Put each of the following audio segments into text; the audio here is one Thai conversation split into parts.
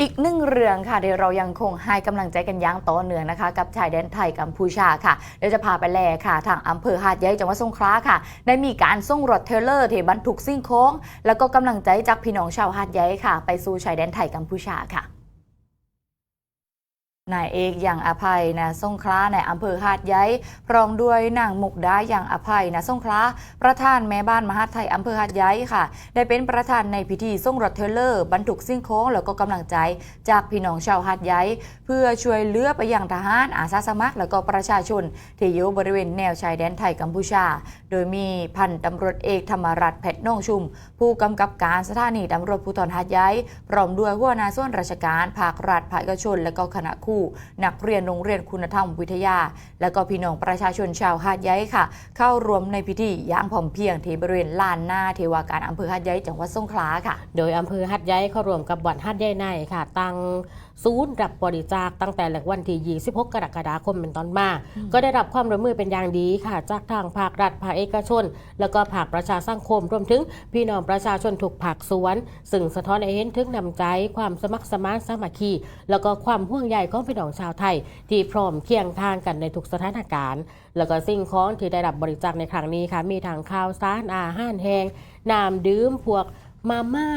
อีกหนึ่งเรื่องค่ะเดี๋ยวเรายังคงให้กำลังใจกันอย่างต่อเนื่องนะคะ กับชายแดนไทยกัมพูชาค่ะเดี๋ยวจะพาไปแลค่ะ ทางอำเภอหาดใหญ่จังหวัดสงขลาค่ะ ได้มีการส่งรถเทเลอร์ที่บรรทุกสิ่งของแล้วก็กำลังใจจากพี่น้องชาวหาดใหญ่ค่ะ ไปสู่ชายแดนไทยกัมพูชาค่ะ นายเอกอย่างอภัยนะสงขลาในอำเภอหาดใหญ่พร้อมด้วยนางมุกดาอย่างอภัยนะสงขลาประธานแม่บ้านมหาดไทยอำเภอหาดใหญ่ค่ะ ได้เป็นประธานในพิธีส่งรถเทเลอร์ บรรทุกสิ่งของแล้วก็กำลังใจ จากพี่น้องชาวหาดใหญ่เพื่อช่วยเหลือไปยังทหารอาสาสมัคร แล้วก็ประชาชนที่อยู่บริเวณแนวชายแดนไทยกัมพูชา โดยมีพันตำรวจเอกธรรมรัตน์เพชรน่องชุม ผู้กำกับการสถานีตำรวจภูธรหาดใหญ่พร้อมด้วยหัวหน้าส่วนราชการภาครัฐภาคเอกชน และก็คณะครูนักเรียนโรงเรียนคุณธรรมวิทยา และก็พี่น้องประชาชนชาวหาดใหญ่ค่ะ เข้ารวมในพิธีอย่างพร้อมเพรียงที่บริเวณลานหน้าเทวาการอำเภอหาดใหญ่จังหวัดสงขลาค่ะ โดยอำเภอหัดใหญ่เข้ารวมกับวัดหัดใหญ่ในค่ะ ตั้งศูนย์รับบริจาคตั้งแต่วันที่26 กรกฎาคมเป็นต้นมา ก็ได้รับความร่วมมือเป็นอย่างดีค่ะ จากทางภาครัฐภาคเอกชน แล้วก็ภาคประชาสังคมรวมถึงพี่น้องประชาชนถูกภาคส่วน ซึ่งสะท้อนให้เห็นถึงนำใจ ความสมัครสมานสามัคคี แล้วก็ความห่วงใยของพี่น้องชาวไทย ที่พร้อมเคียงทางกันในทุกสถานการณ์ แล้วก็สิ่งของที่ได้รับบริจาคในครั้งนี้ค่ะมีทางข้าวสารอาหารแห้งน้ำดื่มพวก มาม่า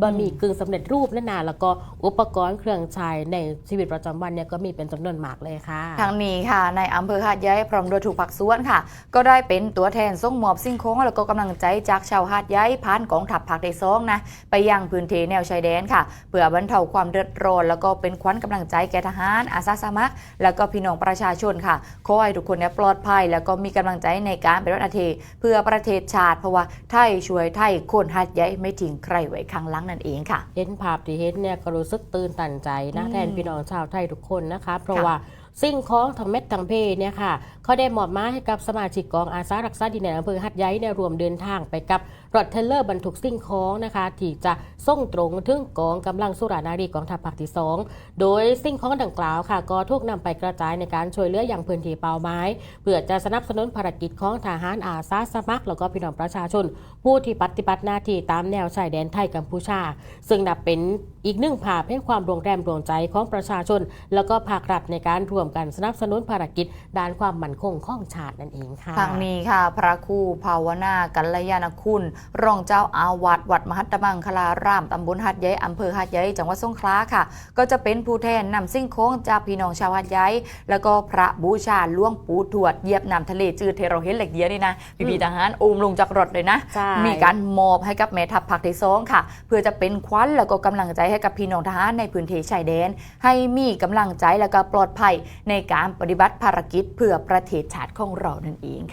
บะหมี่กึ่งสำเร็จรูปนั่นนาแล้วก็อุปกรณ์เครื่องใช้ในชีวิตประจำวันเนี่ยก็มีเป็นจำนวนมากเลยค่ะ ทางนี้ค่ะ ในอำเภอหาดใหญ่พร้อมโดยถูกผักสวนค่ะ ก็ได้เป็นตัวแทนส่งมอบสิ่งของแล้วก็กำลังใจจากชาวหาดใหญ่ผ่านกองทัพภาคที่สองนะไปยังพื้นที่แนวชายแดนค่ะเพื่อบรรเทาความเดือดร้อนแล้วก็เป็นขวัญกำลังใจแก่ทหารอาสาสมัคร แล้วก็พี่น้องประชาชนค่ะขอให้ทุกคนเนี่ยปลอดภัย แล้วก็มีกำลังใจในการเป็นรัฐเทเพื่อประเทศชาติเพราะว่าไทยช่วยไทยคนหาดใหญ่ไม่ทิ้งใครไว้ข้างหลังนั่นเองค่ะ เห็นภาพที่เห็นเนี่ยก็รู้สึกตื่นตันใจนะอืมแทนพี่น้องชาวไทยทุกคนนะคะ เพราะค่ะ ว่า สิ่งของทั้งเม็ดทั้งเพเนี่ยค่ะเขาได้มอบหมายให้กับสมาชิกกองอาสารักษาดินแดนอำเภอหัดใหญ่เนี่ยรวมเดินทางไปกับรถเทเลอร์บรรทุกสิ่งของนะคะที่จะส่งตรงถึงกองกำลังสุรานารีกองทัพภาคที่สองโดยสิ่งของดังกล่าวค่ะ ก็ถูกนำไปกระจายในการช่วยเหลืออย่างพื้นที่เป้าหมายเพื่อจะสนับสนุนภารกิจของทหารอาสาสมัคร แล้วก็พี่น้องประชาชน ผู้ที่ปฏิบัติหน้าที่ตามแนวชายแดนไทยกัมพูชา ซึ่งนับเป็นอีกหนึ่งภาพให้ความรวงแรมรวงใจของประชาชน แล้วก็ภาครัฐในการร่วมกันสนับสนุนภารกิจ ด้านความมั่นคงของชาตินั่นเองค่ะทางนี้ค่ะ พระครูภาวนากัลยาณคุณ รองเจ้าอาวาสวัดมหัตตมังคลารามตำบลหัดใหญ่อำเภอหัดใหญ่จังหวัดสงขลาค่ะ ก็จะเป็นผู้แทนนำสิ่งของจากพี่น้องชาวหัดใหญ่แล้วก็พระบูชาหล่วงปู่ทวดเหยียบน้ำทะเลจืดเทเราเห็นเหล็กเดียวนี่นะพี่พีทหารโอมลงจากรถเลยนะใช่มีการมอบให้กับแม่ทัพภาคที่สองค่ะ เพื่อจะเป็นขวัญแล้วก็กำลังใจให้กับพี่น้องทหารในพื้นที่ชายแดน ให้มีกำลังใจแล้วก็ปลอดภัยในการปฏิบัติภารกิจเพื่อประเทศชาติของเรานั่นเองค่ะ